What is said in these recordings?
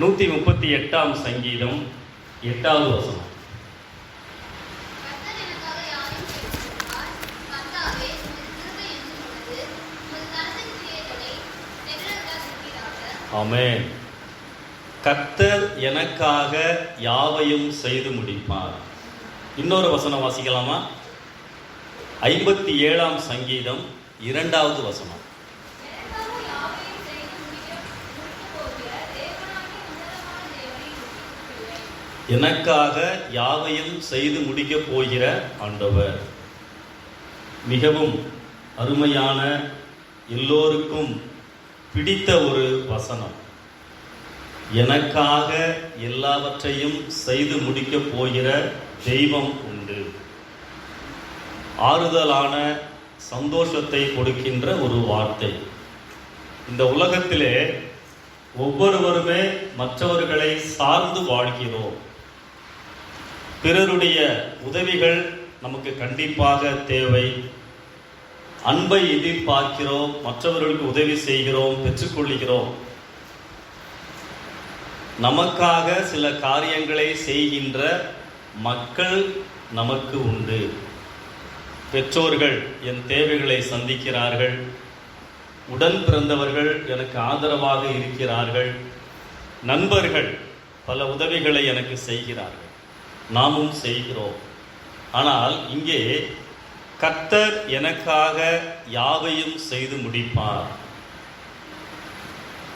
நூற்றி முப்பத்தி எட்டாம் சங்கீதம் எட்டாவது வசனம். ஆமென். கர்த்தர் எனக்காக யாவையும் செய்து முடிப்பார். இன்னொரு வசனம் வாசிக்கலாமா? ஐம்பத்தி ஏழாம் சங்கீதம் இரண்டாவது வசனம் எனக்காக யாவையும் செய்து முடிக்க- முடிக்கப் போகிற தேவனாகிய உன்னதமான தேவனை துதிக்கிறேன். எனக்காக யாவையும் செய்து முடிக்கப் போகிற ஆண்டவர்? மிகவும் அருமையான எல்லோருக்கும் பிடித்த ஒரு வசனம். எனக்காக எல்லாவற்றையும் செய்து முடிக்கப் போகிற தெய்வம் உண்டு. ஆறுதலான சந்தோஷத்தை கொடுக்கின்ற ஒரு வார்த்தை. இந்த உலகத்திலே ஒவ்வொருவருமே மற்றவர்களை சார்ந்து வாழ்கிறோம். பிறருடைய உதவிகள் நமக்கு கண்டிப்பாக தேவை. அன்பை எதிர்பார்க்கிறோம் மற்றவர்களுக்கு உதவி செய்கிறோம் பெற்றுக்கொள்கிறோம். நமக்காக சில காரியங்களை செய்கின்ற மக்கள் நமக்கு உண்டு. பெற்றோர்கள் என் தேவைகளை சந்திக்கிறார்கள். உடன் பிறந்தவர்கள் எனக்கு ஆதரவாக இருக்கிறார்கள். நண்பர்கள் பல உதவிகளை எனக்கு செய்கிறார்கள். நாமும் செய்கிறோம். ஆனால் இங்கே கர்த்தர் எனக்காக யாவையும் செய்து முடிப்பார்.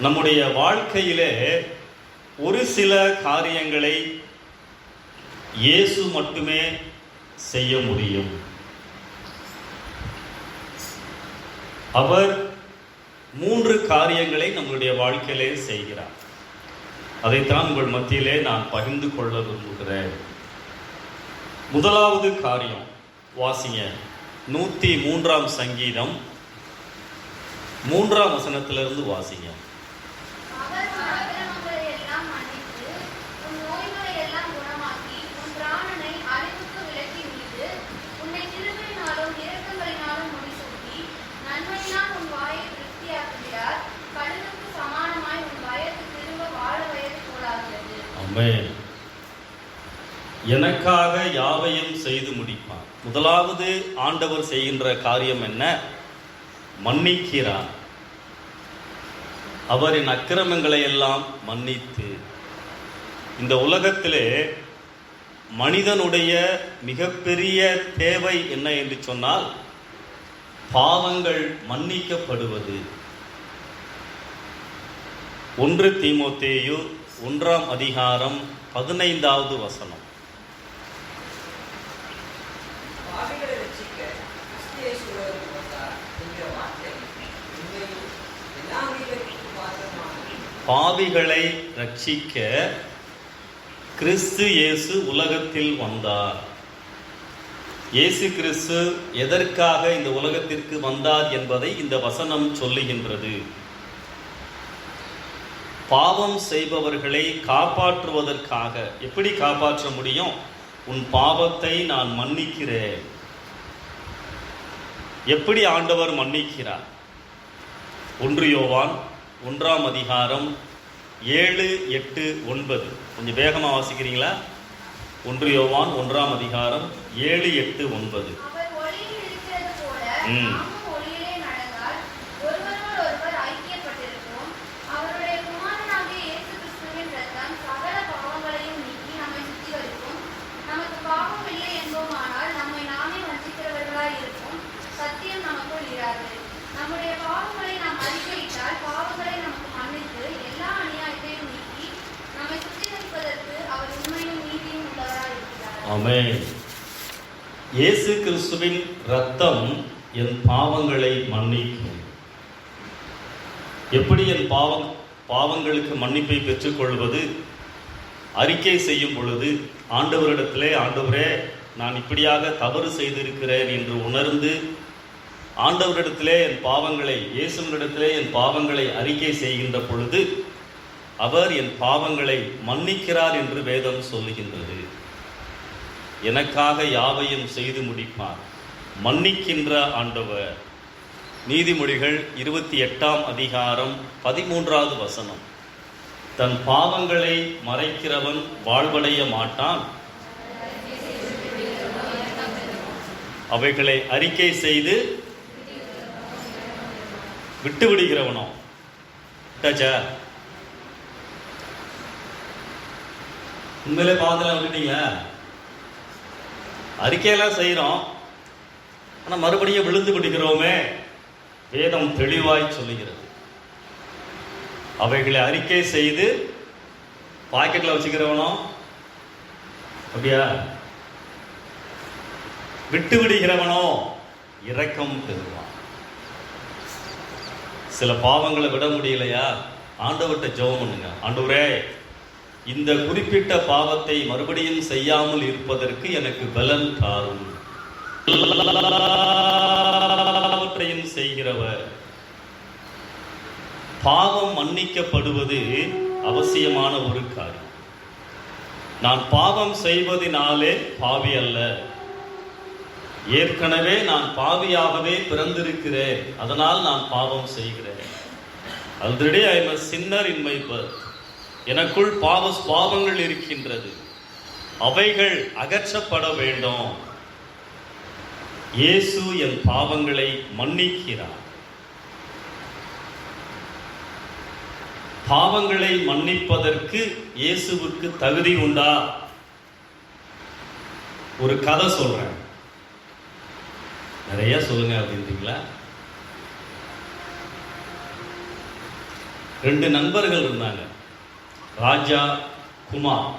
நம்முடைய வாழ்க்கையிலே ஒரு சில காரியங்களை இயேசு மட்டுமே செய்ய முடியும். அவர் மூன்று காரியங்களை நம்முடைய வாழ்க்கையிலே செய்கிறார். அதைத்தான் உங்கள் மத்தியிலே நான் பகிர்ந்து கொள்ள விரும்புகிறேன். முதலாவது காரியம். வாசிங்க. நூத்தி மூன்றாம் சங்கீதம். மூன்றாம் வசனத்திலிருந்து வாசிங்க. அவர் எனக்காக யாவையும் செய்து முடிப்பார் முதலாவது ஆண்டவர் செய்கின்ற காரியம் என்ன? மன்னிக்கிறார் அவரின் அக்கிரமங்களை எல்லாம் மன்னித்து. இந்த உலகத்திலே மனிதனுடைய மிகப்பெரிய தேவை என்ன என்று சொன்னால் பாவங்கள் மன்னிக்கப்படுவது. ஒன்று தீமோத்தேயு ஒன்றாம் அதிகாரம் பதினைந்தாவது வசனம் பாவிகளை ரட்சிக்க கிறிஸ்து இயேசுவோடு வந்தார் என்கிற வார்த்தை உண்மையில் எல்லா உயிர்களுக்கும் பாத்திரமானது. பாவிகளை ரட்சிக்க கிறிஸ்து இயேசு உலகத்தில் வந்தார். இயேசு கிறிஸ்து எதற்காக இந்த உலகத்திற்கு வந்தார் என்பதை இந்த வசனம் சொல்லுகின்றது. பாவம் செய்பவர்களை காப்பாற்றுவதற்காக. எப்படி காப்பாற்ற முடியும்? உன் பாவத்தை நான் மன்னிக்கிறேன். எப்படி ஆண்டவர் மன்னிக்கிறார்? ஒன்று யோவான் ஒன்றாம் அதிகாரம் ஏழு எட்டு ஒன்பது. கொஞ்சம் வேகமாக வாசிக்கிறீங்களா? ஒன்று யோவான் ஒன்றாம் அதிகாரம் ஏழு எட்டு ஒன்பது. ம். நாமும் ஒளியிலே நடந்தால் ஒருவரோடொருவர் ஐக்கியப்பட்டிருப்போம். அவருடைய குமாரனாகிய இயேசு கிறிஸ்துவின் இரத்தம் சகல பாவங்களையும் நீக்கி நம்மை சுத்திகரிக்கும். நமக்கு பாவம் இல்லை என்போமானால் நம்மை நாமே வஞ்சிக்கிறவர்களாய் இருப்போம். சத்தியம் நமக்குள் இராது. நம்முடைய பாவங்களை நாம் அறிக்கையிட்டால் பாவங்களை நமக்கு மன்னித்து எல்லா அநியாயத்தையும் நீக்கி நம்மை சுத்திகரிப்பதற்கு அவர் உண்மையும் நீதியும் உள்ளவராய் ஆமே இயேசு கிறிஸ்துவின் ரத்தம் என் பாவங்களை மன்னிக்கும். எப்படி என் பாவம் பாவங்களுக்கு மன்னிப்பை பெற்றுக்கொள்வது? அறிக்கை செய்யும் பொழுது ஆண்டவரிடத்திலே ஆண்டவரே நான் இப்படியாக தவறு செய்திருக்கிறேன் என்று உணர்ந்து ஆண்டவரிடத்திலே என் பாவங்களை இயேசுவினிடத்திலே என் பாவங்களை அறிக்கை செய்கின்ற பொழுது அவர் என் பாவங்களை மன்னிக்கிறார் என்று வேதம் சொல்லுகின்றது. எனக்காக யாவையும் செய்து முடிப்பார். மன்னிக்கின்ற ஆண்டவர். நீதிமொழிகள் இருபத்தி எட்டாம் அதிகாரம் பதிமூன்றாவது வசனம். தன் பாவங்களை மறைக்கிறவன் வாழ்வடைய மாட்டான். அவைகளை அறிக்கை செய்து விட்டு விடுகிறவனோ உண்மையிலே பாவத்தெல்லாம் விட்டுட்டீங்களா? அறிக்கையெல்லாம் செய்கிறோம் ஆனால் மறுபடியும் விழுந்து விடுகிறோமே. வேதம் தெளிவாய் சொல்லுகிறது. அவைகளை அறிக்கை செய்து பாக்கெட்டில் வச்சுக்கிறவனோ? அப்படியா? விட்டு விடுகிறவனோ? இரக்கம் பெறுவான். சில பாவங்களை விட முடியலையா? ஆண்டவர்கிட்ட ஜெபம் பண்ணுங்க. ஆண்டவரே இந்த குறிப்பிட்ட பாவத்தை மறுபடியும் செய்யாமல் இருப்பதற்கு எனக்கு பலன் தாரும். எல்லாவற்றையும் செய்கிறவர். பாவம் மன்னிக்கப்படுவது அவசியமான ஒரு காரியம். நான் பாவம் செய்வதினாலே பாவி அல்ல. ஏற்கனவே நான் பாவியாகவே பிறந்திருக்கிறேன். அதனால் நான் பாவம் செய்கிறேன். Already I am sinner in my birth எனக்குள் பாவ பாவங்கள் இருக்கின்றது. அவைகள் அகற்றப்பட வேண்டும். இயேசு என் பாவங்களை மன்னிக்கிறார். பாவங்களை மன்னிப்பதற்கு இயேசுவுக்கு தகுதி உண்டா? ஒரு கதை சொல்றேன். நிறைய சொல்லுங்க அப்படின்றீங்களா? ரெண்டு நண்பர்கள் இருந்தாங்க. ராஜா குமார்.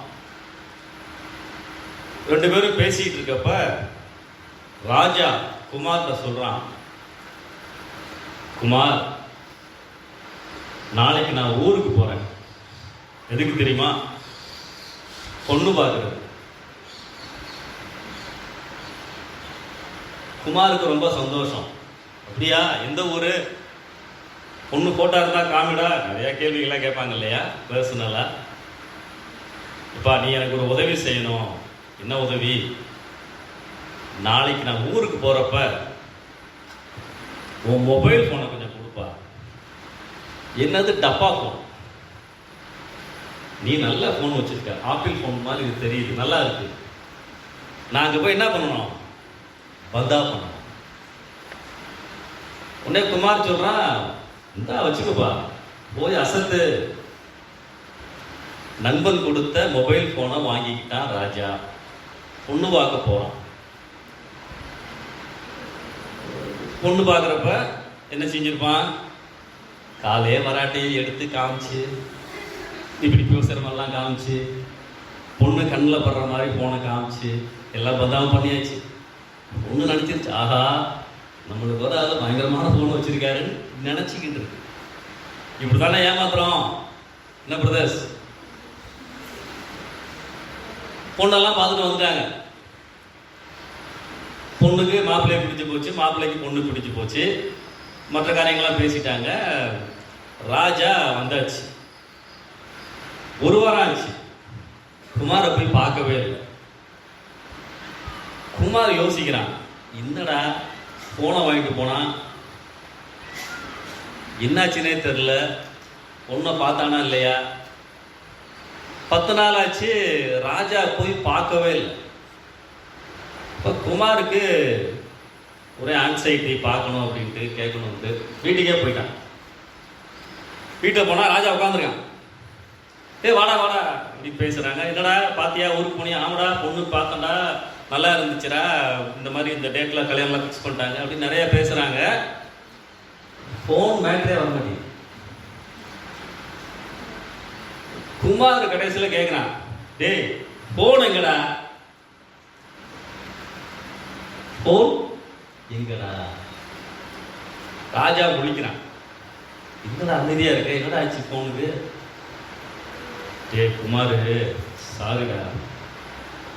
ரெண்டு பேரும் பேசிட்டு இருக்கப்ப ராஜா குமார்கிட்ட சொல்றான் குமார் நாளைக்கு நான் ஊருக்கு போறேன். எதுக்கு தெரியுமா? பொண்ணு பாரு குமாருக்கு ரொம்ப சந்தோஷம். அப்படியா? எந்த ஊரு? பொண்ணு போட்டா இருந்தா காமிடா? நிறைய கேள்விகள்லாம் கேட்பாங்க இல்லையா? பர்சனலா இப்பா நீ எனக்கு ஒரு உதவி செய்யணும். என்ன உதவி? நாளைக்கு நான் ஊருக்கு போறப்ப உன் மொபைல் போனை கொஞ்சம் கொடுப்பா. என்னது டப்பா ஃபோன் நீ நல்ல ஃபோன் வச்சிருக்க. ஆப்பிள் ஃபோன் மாதிரி இது தெரியுது. நல்லா இருக்கு. நான் அங்கே போய் என்ன பண்ணணும்? பந்தா பண்ணணும். உடனே குமார் சொல்கிறான் இந்தா வச்சுக்கப்பா. போய் அசத்து நண்பன் கொடுத்த மொபைல் ஃபோனை வாங்கிக்கிட்டான் ராஜா. பொண்ணு பார்க்க போகிறான் பொண்ணு பார்க்குறப்ப என்ன செஞ்சிருப்பான்? காலே வராட்டையை எடுத்து காமிச்சு இப்படி பேசுகிறமெல்லாம் காமிச்சு பொண்ணு கண்ணில் படுற மாதிரி போனை காமிச்சு எல்லாம் பதாம பண்ணியாச்சு. பொண்ணு நினச்சிருச்சு ஆஹா நம்மளுக்கு ஒரு ஆள் பயங்கரமான ஃபோன் வச்சிருக்காருன்னு நினச்சிக்கிட்டு இருக்கு. இப்படி தானே ஏமாத்துறோம்? என்ன பிரதர்ஸ் பொண்ணெல்லாம் பார்த்துட்டு வந்துட்டாங்க. பொண்ணுக்கு மாப்பிள்ளையை பிடிச்சி போச்சு மாப்பிள்ளைக்கு பொண்ணு பிடிச்சி போச்சு. மற்ற காரியங்கள்லாம் பேசிட்டாங்க. ராஜா வந்தாச்சு. ஒரு வாரம் ஆச்சு. குமாரை போய் பார்க்கவே இல்லை. குமார் யோசிக்கிறான் என்னடா ஃபோனை வாங்கிட்டு போனான் என்னாச்சுன்னே தெரில பொண்ணை பார்த்தானா இல்லையா? பத்து நாள் ஆச்சு ராஜா போய் பார்க்கவே இல்லை. இப்போ குமாருக்கு ஒரே ஆன்சைட்டி பார்க்கணும் அப்படின்ட்டு கேட்கணும்ட்டு வீட்டுக்கே போயிட்டான். வீட்டில் போனால் ராஜா உட்காந்துருக்கான் ஏய் வாடா வாடா இப்படி பேசுகிறாங்க என்னடா பாத்தியா? ஊருக்கு போனியா? ஆமாடா பொண்ணு பார்த்தண்டா நல்லா இருந்துச்சுரா இந்த மாதிரி இந்த டேட்டில் கல்யாணம்லாம் ஃபிக்ஸ் பண்ணிட்டாங்க அப்படின்னு நிறைய பேசுகிறாங்க ஃபோன் மேட்ரே வர மாட்டேங்குது. குமார் கடைசியில் கேட்குறான் டேய் ஃபோன் எங்கடா? ஃபோன் எங்கடா? ராஜா முழிக்கிறான். என்னடா அமைதியாக இருக்க? என்னடா ஆச்சு ஃபோனுக்கு டேய் குமார் சாரிடா.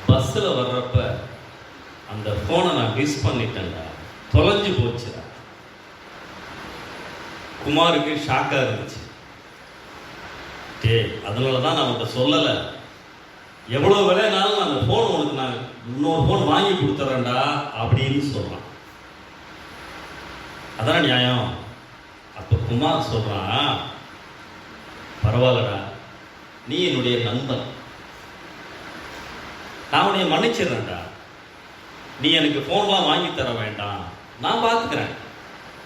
பஸ்ஸில் வர்றப்ப அந்த ஃபோனை நான் மிஸ் பண்ணிட்டேன்டா. தொலைஞ்சு போச்சுடா. குமாருக்கு ஷாக்காக இருந்துச்சு. டே அதனால தான் நான் உன்கிட்ட சொல்லலை. எவ்வளோ விலைனாலும் அந்த ஃபோன் உனக்கு நான் இன்னொரு ஃபோன் வாங்கி கொடுத்துறேன்டா அப்படின்னு சொல்கிறான் அதான் நியாயம்? அப்போ குமார் சொல்கிறான் பரவாயில்லடா. நீ என்னுடைய நண்பன். நான் உன்னைய மன்னிச்சிடுறேன்டா. நீ எனக்கு ஃபோன்லாம் வாங்கி தர வேண்டாம். நான் பார்த்துக்கிறேன்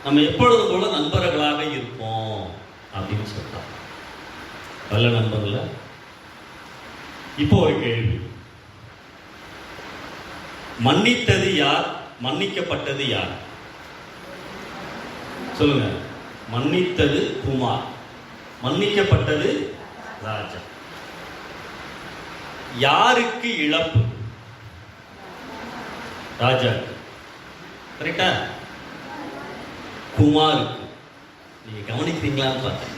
நம்ம எப்பொழுதும் போல நண்பர்களாக இருப்போம் அப்படின்னு சொல்றான். நல்ல நண்பர்ல இப்போ ஒரு கேள்வி. மன்னித்தது யார்? மன்னிக்கப்பட்டது யார்? சொல்லுங்க. மன்னித்தது குமார். மன்னிக்கப்பட்டது ராஜா. யாருக்கு இழப்பு? ராஜாக்கு கரெக்டா குமாருக்கு. நீங்க கவனிக்கிறீங்களான்னு பார்த்தேன்.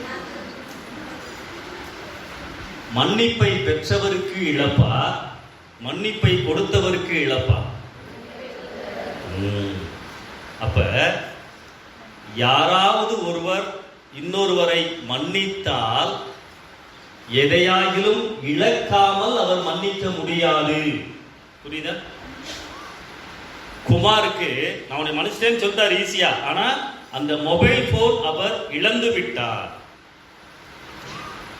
மன்னிப்பை பெற்றவருக்கு இழப்பா? மன்னிப்பை கொடுத்தவருக்கு இழப்பா? அப்ப யாராவது ஒருவர் இன்னொருவரை மன்னித்தால் எதையாகிலும் இழக்காமல் அவர் மன்னிக்க முடியாது. புரியுதா? குமாருக்கு நான் உன்னை மன்னிச்சிட்டேன்னு சொல்லிட்டார் ஈஸியா. ஆனா அந்த மொபைல் போன் அவர் இழந்து விட்டார்.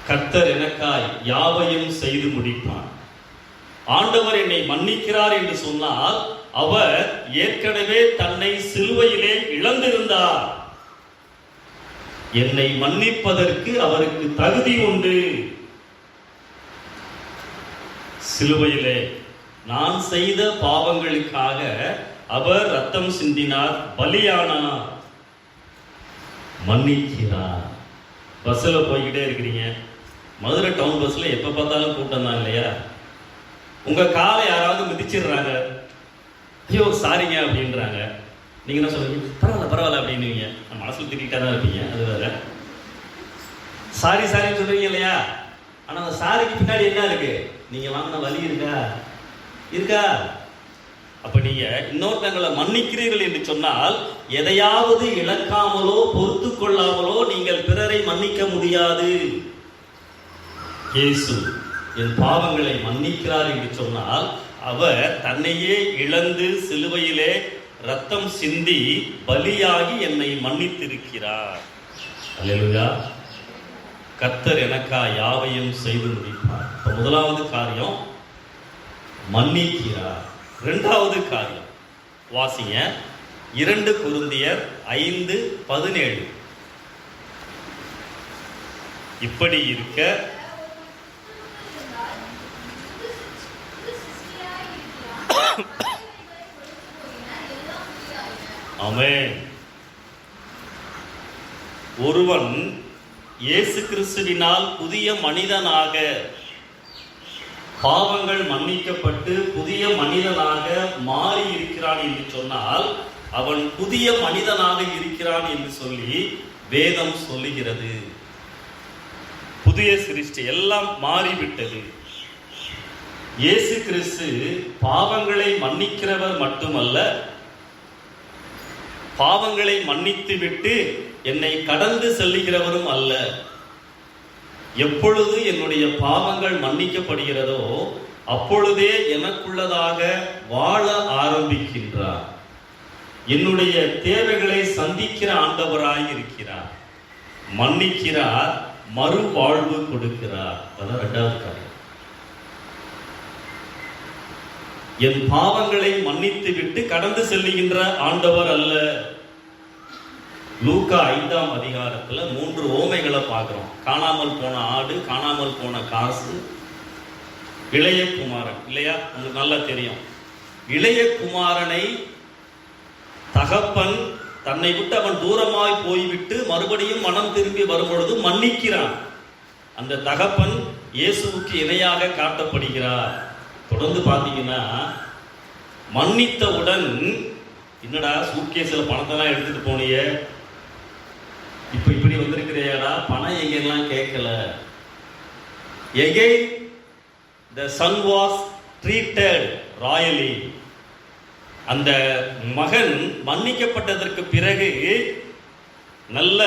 கர்த்தர் எனக்காய் யாவையும் செய்து முடிப்பார். ஆண்டவர் என்னை மன்னிக்கிறார் என்று சொன்னால் அவர் ஏற்கனவே தன்னை சிலுவையிலே இழந்திருந்தார். என்னை மன்னிப்பதற்கு அவருக்கு தகுதி உண்டு. சிலுவையிலே நான் செய்த பாவங்களுக்காக அவர் ரத்தம் சிந்தினார் பலியானார். மன்னிக்கிறார். பஸ்ஸில் போய்கிட்டே இருக்கிறீங்க. மதுரை டவுன் பஸ்ஸில் எப்போ பார்த்தாலும் கூட்டம் தான் இல்லையா? உங்கள் காலை யாராவது மிதிச்சிடுறாங்க? ஐயோ சாரிங்க அப்படின்றாங்க. நீங்கள் என்ன சொல்லுவீங்க பரவாயில்ல பரவாயில்ல அப்படின்னுவீங்க. மனசில் திட்டிகிட்டே தான் இருப்பீங்க அது வேறு. சாரி சாரின்னு சொல்கிறீங்க இல்லையா? ஆனால் அந்த சாரிக்கு பின்னாடி என்ன இருக்குது நீங்கள் வாங்கின வலி இருக்கா? இருக்கா? அப்போ நீங்கள் இன்னொருத்தங்களை மன்னிக்கிறீர்கள் என்று சொன்னால் எதையாவது இழக்காமலோ பொறுத்து கொள்ளாமலோ நீங்கள் பிறரை மன்னிக்க முடியாது. இயேசு என் பாவங்களை மன்னிக்கிறார் என்று சொன்னால் அவர் தன்னையே இழந்து சிலுவையிலே ரத்தம் சிந்தி பலியாகி என்னை மன்னித்திருக்கிறார். அல்லேலூயா. கர்த்தர் எனக்கா யாவையும் செய்து முடிப்பார். இப்ப முதலாவது காரியம் மன்னிக்கிறார். இரண்டாவது காரியம் வாசிங்க. இரண்டு குருந்தியர் ஐந்து பதினேழு. இப்படி இருக்க ஆமே ஒருவன் இயேசு கிறிஸ்துவினால் புதிய மனிதனாக பாவங்கள் மன்னிக்கப்பட்டு புதிய மனிதனாக மாறி இருக்கிறான் என்று சொன்னால் அவன் புதிய மனிதனாக இருக்கிறான் என்று சொல்லி வேதம் சொல்லுகிறது. புதிய சிருஷ்டி எல்லாம் மாறிவிட்டது. இயேசு கிறிஸ்து பாவங்களை மன்னிக்கிறவர் மட்டுமல்ல பாவங்களை மன்னித்து விட்டு என்னை கடந்து செல்லுகிறவரும் அல்ல. எப்பொழுது என்னுடைய பாவங்கள் மன்னிக்கப்படுகிறதோ அப்பொழுதே எனக்குள்ளதாக வாழ ஆரம்பிக்கின்றார். என்னுடைய தேவைகளை சந்திக்கிற ஆண்டவராய் இருக்கிறார். மன்னிக்கிறார் மறுவாழ்வு கொடுக்கிறார். அதான் ரெண்டாவது காரியம். என் பாவங்களை மன்னித்து விட்டு கடந்து செல்லுகின்ற ஆண்டவர் அல்ல. லூக்கா ஐந்தாம் அதிகாரத்துல மூன்று ஓமைகளை பார்க்கிறோம். காணாமல் போன ஆடு காணாமல் போன காசு இளைய குமாரன். இல்லையா? உங்களுக்கு நல்லா தெரியும். இளைய குமாரனை தகப்பன் தன்னை விட்டு அவன் தூரமாய் போய்விட்டு மறுபடியும் மனம் திரும்பி வரும்பொழுது மன்னிக்கிறான். அந்த தகப்பன் இயேசுவுக்கு இணையாக காட்டப்படுகிறார். தொடர்ந்து பார்த்தீங்கன்னா மன்னித்தவுடன் என்னடா சூட்கேஸில் பணத்தெல்லாம் எடுத்துகிட்டு போனியே? இப்போ இப்படி வந்திருக்கிறியாடா பணம் எங்கெல்லாம் கேட்கல. Again the son was treated royally அந்த மகன் மன்னிக்கப்பட்டதற்கு பிறகு நல்ல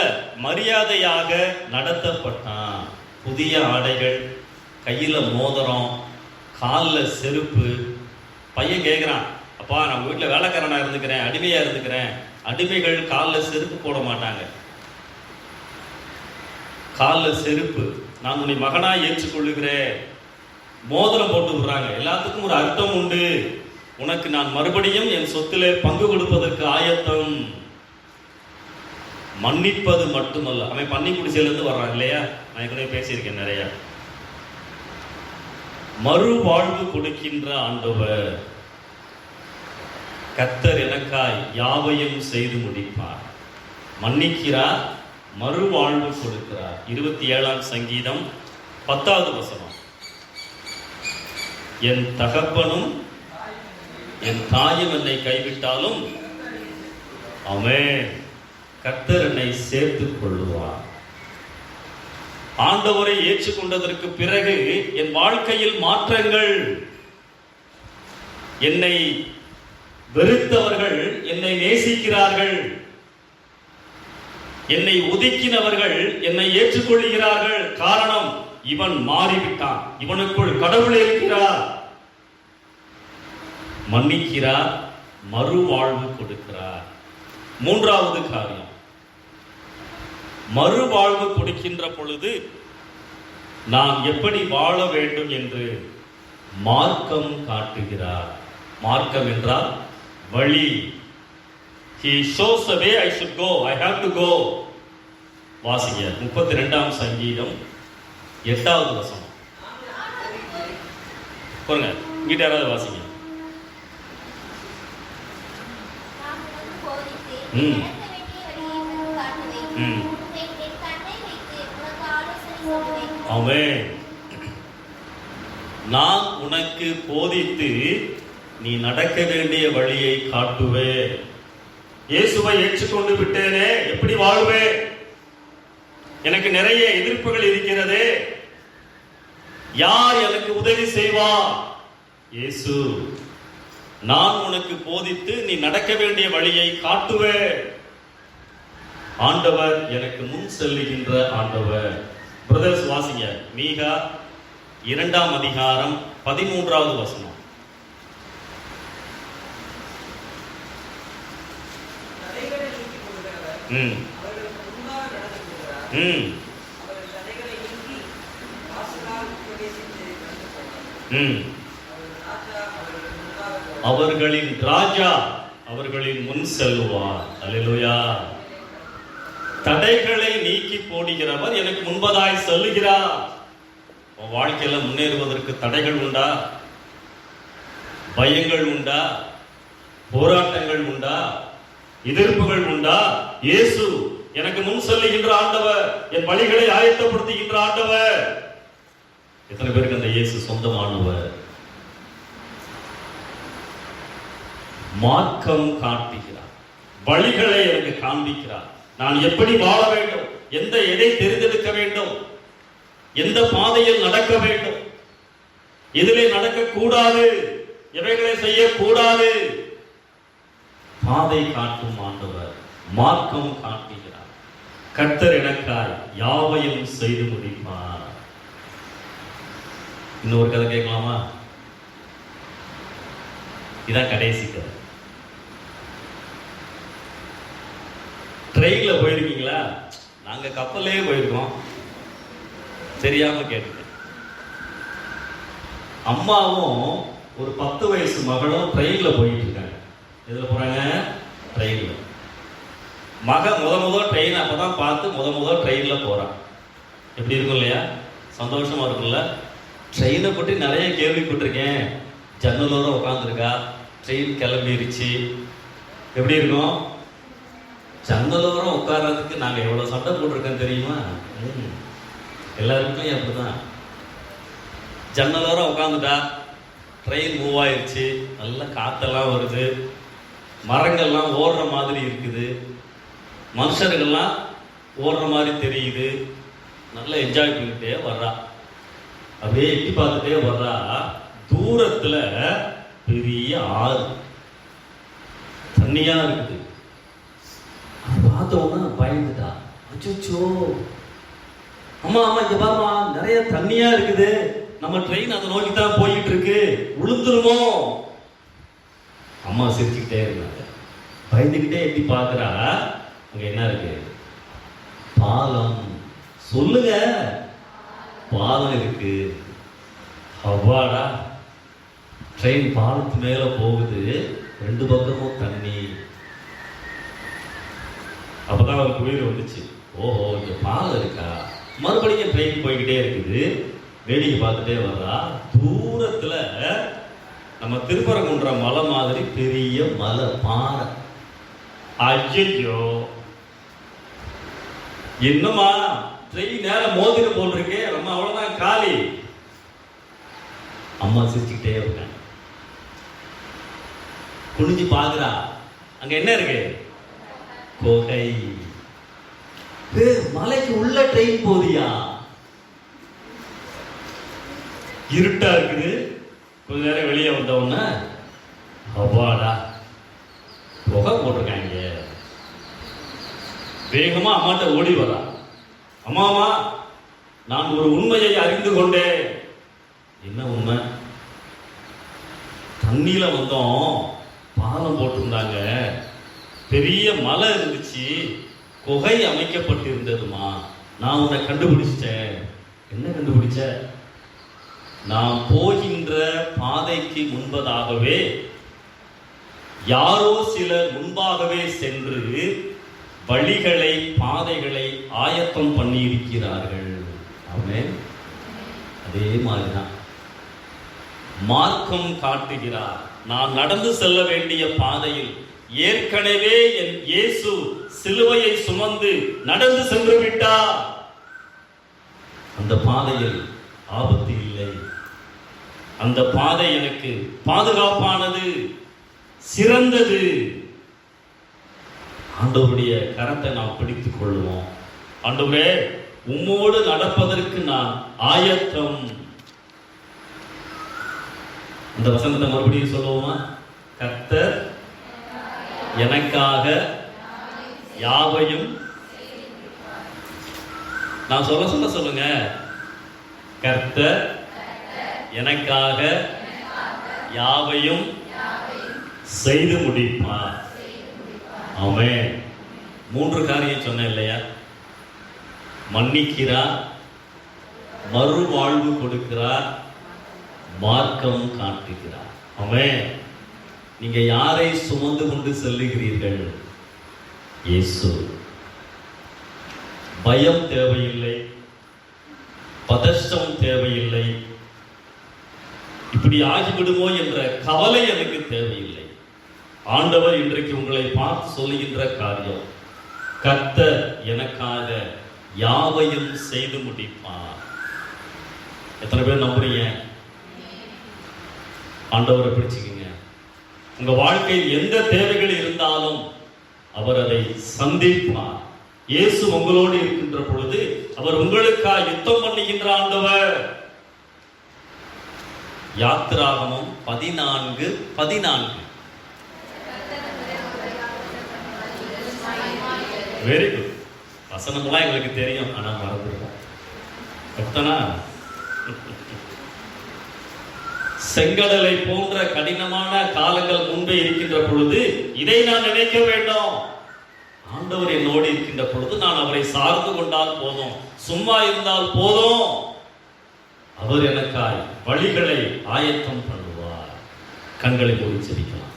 மரியாதையாக நடத்தப்பட்டான். புதிய ஆடைகள் கையில் மோதிரம் காலில் செருப்பு. பையன் கேட்குறான் அப்பா நான் வீட்டில் வேலைக்காரனாக இருந்துக்கிறேன் அடிமையாக இருந்துக்கிறேன். அடிமைகள் காலில் செருப்பு போட மாட்டாங்க. காலில் செருப்பு. நான் உன்னை மகனாக ஏற்றுக்கொள்ளுகிறேன். மோதிரம் போட்டு விடுறாங்க. எல்லாத்துக்கும் ஒரு அர்த்தம் உண்டு. உனக்கு நான் மறுபடியும் என் சொத்திலே பங்கு கொடுப்பதற்கு ஆயத்தம். மன்னிப்பது மட்டுமல்ல. அவன் பன்னி குடிசையிலேருந்து வர்றான் இல்லையா? நான் ஏற்கனவே பேசியிருக்கேன் நிறையா. மறுவாழ்வு கொடுக்கின்ற ஆண்டவர். கத்தர் எனக்காய் யாவையும் செய்து முடிப்பார். மன்னிக்கிறார் மறுவாழ்வு கொடுக்கிறார். இருபத்தி ஏழாம் சங்கீதம் பத்தாவது வசனம். என் தகப்பனும் என் தாயும் என்னை கைவிட்டாலும் அவன் கத்தர் என்னை சேர்த்துக் கொள்ளுவார். ஆண்டவரை ஏற்றுக்கொண்டதற்கு பிறகு என் வாழ்க்கையில் மாற்றங்கள். என்னை வெறுத்தவர்கள் என்னை நேசிக்கிறார்கள். என்னை ஒதுக்கினவர்கள் என்னை ஏற்றுக்கொள்கிறார்கள் காரணம் இவன் மாறிவிட்டான். இவனுக்குள் கடவுள் இருக்கிறார். மன்னிக்கிறார் மறுவாழ்வு கொடுக்கிறார். மூன்றாவது காரியம். மறுவாழ்வு கொடுக்கின்ற பொழுது நாம் எப்படி வாழ வேண்டும் என்று மார்க்கம் காட்டுகிறார். மார்க்கம் என்றால் வழி. Shows the way i should go. I have to go. வாசிங்க. முப்பத்தி ரெண்டாம் சங்கீதம் எட்டாவது வசனம். பாருங்க. வீட்டு யாராவது வாசிங்க. ம். ம். என் என் கண்ணை வைத்து உனக்கு ஆலோசனை சொல்லுவேன். அவன் நான் உனக்கு போதித்து நீ நடக்க வேண்டிய வழியை காட்டுவே. இயேசுவை ஏற்றுக்கொண்டு விட்டேனே எப்படி வாழ்வே? எனக்கு நிறைய எதிர்ப்புகள் இருக்கிறதே. யார் எனக்கு உதவி செய்வா? இயேசு நான் உனக்கு போதித்து நீ நடக்க வேண்டிய வழியை காட்டுவே. ஆண்டவர் எனக்கு முன் செல்லுகின்ற ஆண்டவர். பிரதர்ஸ் வாசிங்க. மீகா இரண்டாம் அதிகாரம் பதிமூன்றாவது வசனம். ம். ம். ம். அவர்களின் ராஜா அவர்களின் முன் செல்வார் அல்லேலூயா. தடைகளை நீக்கி போடுகிறவர் எனக்கு முன்பதாய் சொல்லுகிறார். உன் வாழ்க்கையில முன்னேறுவதற்கு தடைகள் உண்டா? பயங்கள் உண்டா? போராட்டங்கள் உண்டா? எதிர்ப்புகள் உண்டா? இயேசு எனக்கு முன் சொல்லுகின்ற ஆண்டவர் என் வழிகளை ஆயத்தப்படுத்துகின்ற ஆண்டவர். எத்தனை பேருக்கு அந்த இயேசு சொந்தமானவர்? மார்க்கம் காட்டுகிறார். வழிகளை எனக்கு காண்பிக்கிறார். நான் எப்படி வாழ வேண்டும்? எந்த எதை தெரிந்தெடுக்க வேண்டும்? எந்த பாதையில் நடக்க வேண்டும்? எதிலே நடக்கக்கூடாது. இவைகளை செய்யக்கூடாது. பாதை காட்டும் ஆண்டவர் மார்க்கம் காட்டுகிறார். கர்த்தர் எனக்காய் யாவையும் செய்து முடிப்பார். இன்னொரு கதை கேட்கலாமா? இதான் கடைசி கதை. ட்ரெயினில் போயிருக்கீங்களா? நாங்கள் கப்பல்லையே போயிருக்கோம். தெரியாமல் கேட்டுட்டேன் அம்மாவும் ஒரு பத்து வயசு மகளும் ட்ரெயினில் போயிட்டு இருக்காங்க எதில் போகிறாங்க ட்ரெயினில் மக முத முத ட்ரெயின் அப்பதான் பார்த்து முத முத ட்ரெயினில் போகிறான் எப்படி இருக்கும் இல்லையா? சந்தோஷமாக இருக்கும்ல? ட்ரெயினை பற்றி நிறைய கேள்விப்பட்டிருக்கேன். ஜன்னலோட உட்காந்துருக்கா ட்ரெயின் கிளம்பிருச்சு. எப்படி இருக்கும்? ஜன்னலோரம் உட்கார்றதுக்கு நாங்கள் எவ்வளோ சண்டை போட்டிருக்கோம் தெரியுமா? ம். எல்லாருக்குமே அப்படிதான். ஜன்னலோரம் உட்காந்துட்டா ட்ரெயின் மூவ் ஆயிடுச்சு நல்ல காத்தெல்லாம் வருது. மரங்கள்லாம் ஓடுற மாதிரி இருக்குது. மனுஷர்கள்லாம் ஓடுற மாதிரி தெரியுது. நல்லா என்ஜாய் பண்ணிக்கிட்டே வர்றா. அப்படியே எட்டி பார்த்துட்டே வர்றா. தூரத்தில் பெரிய ஆறு. தண்ணியாக இருக்குது. பார்த்தோன்னா பயந்துட்டா. அச்சோ அம்மா அம்மா இங்க பாருமா நிறைய தண்ணியா இருக்குது. நம்ம ட்ரெயின் அதை நோக்கி தான் போயிட்டு இருக்கு விழுந்துருமோ அம்மா சிரிச்சுக்கிட்டே இருந்தாங்க. பயந்துக்கிட்டே எப்படி பார்க்கறா. அங்க என்ன இருக்கு? பாலம். சொல்லுங்க. பாலம் இருக்கு. அவ்வாடா. ட்ரெயின் பாலத்து மேல போகுது. ரெண்டு பக்கமும் தண்ணி. அப்பதான் அவருக்கு உயிர் வந்துச்சு. ஓஹோ இங்க பாலம் இருக்கா? மறுபடியும் ட்ரெயின் போய்கிட்டே இருக்குது. வேடிக்கை பார்த்துட்டே வர்றா. தூரத்தில் நம்ம திருப்பரங்குன்ற மலை மாதிரி பெரிய மலை பாறை. ஐயோ என்னமா ட்ரெயின் நேரம் மோதிர போட்டிருக்கே. ரொம்ப அவ்வளோதான் காலி. அம்மா சிரிச்சுக்கிட்டே இருக்கேன் குனிஞ்சு பார்க்குறா. அங்கே என்ன இருக்கு? குகை. மலைக்கு உள்ள ட்ரெயின் போதியா இருட்டா இருக்குது. கொஞ்ச நேரம் வெளியே வந்த உடனே அவ்வாடா. புகை போட்டிருக்காங்க. வேகமா அம்மாட்ட ஓடி வரா அம்மாமா நான் ஒரு உண்மையை அறிந்து கொண்டேன். என்ன உண்மை? தண்ணியில வந்தோம். பாலம் போட்டிருந்தாங்க. பெரிய மலை இருந்துச்சு குகை அமைக்கப்பட்டிருந்ததுமா. நான் உன்னை கண்டுபிடிச்சிட்டேன். என்ன கண்டுபிடிச்ச? நான் போகின்ற பாதைக்கு முன்பதாகவே யாரோ சிலர் முன்பாகவே சென்று வழிகளை பாதைகளை ஆயத்தம் பண்ணியிருக்கிறார்கள். அவன் அதே மாதிரிதான். மார்க்கம் காட்டுகிறார். நான் நடந்து செல்ல வேண்டிய பாதையில் ஏற்கனவே என் இயேசு சிலுவையை சுமந்து நடந்து சென்று விட்டார். அந்த பாதையில் ஆபத்து இல்லை. அந்த பாதை எனக்கு பாதுகாப்பானது சிறந்தது. ஆண்டவருடைய கரத்தை நாம் பிடித்துக் கொள்வோம் ஆண்டவரே உம்மோடு நடப்பதற்கு நான் ஆயத்தம். இந்த வசனத்தை மறுபடியும் சொல்லுவோமா? கர்த்தர் எனக்காக யாவையும் நான் சொல்ல சொல்ல சொல்லுங்க. கர்த்தர் எனக்காக யாவையும் செய்து முடிப்பார். அவன் மூன்று காரியம் சொன்னேன் இல்லையா? மன்னிக்கிறார் மறுவாழ்வு கொடுக்கிறார் மார்க்கம் காட்டுகிறார் அவன் நீங்க யாரை சுமந்து கொண்டு செல்லுகிறீர்கள்? இயேசு. பயம் தேவையில்லை. பதஷ்டம் தேவையில்லை. இப்படி ஆகிவிடுமோ என்ற கவலை எனக்கு தேவையில்லை. ஆண்டவர் இன்றைக்கு உங்களை பார்த்து சொல்லுகின்ற காரியம் கத்த எனக்காக யாவையும் செய்து முடிப்பார். எத்தனை பேர் நம்புறீங்க? ஆண்டவரை பிடிச்சிக்கிங்க. உங்க வாழ்க்கையில் எந்த தேவைகள் இருந்தாலும் அவர் அதை சந்திப்பார். இயேசு உங்களோடு இருக்கின்ற பொழுது அவர் உங்களுக்காக யுத்தம் பண்ணுகின்ற ஆண்டவர். யாத்திராகமும் பதினான்கு பதினான்கு. வெரி குட் வசனம்லாம் எங்களுக்கு தெரியும் ஆனா மறந்துடுவோம். எத்தனா செங்கடலை போன்ற கடினமான காலங்கள் முன்பே இருக்கின்ற பொழுது இதை நான் நினைக்க வேண்டும். ஆண்டவர் என்னோடு இருக்கின்ற பொழுது நான் அவரை சார்ந்து கொண்டால் போதும். சும்மா இருந்தால் போதும். அவர் எனக்காய் வழிகளை ஆயத்தம் பண்ணுவார். கண்களை மூடி செபிக்கலாம்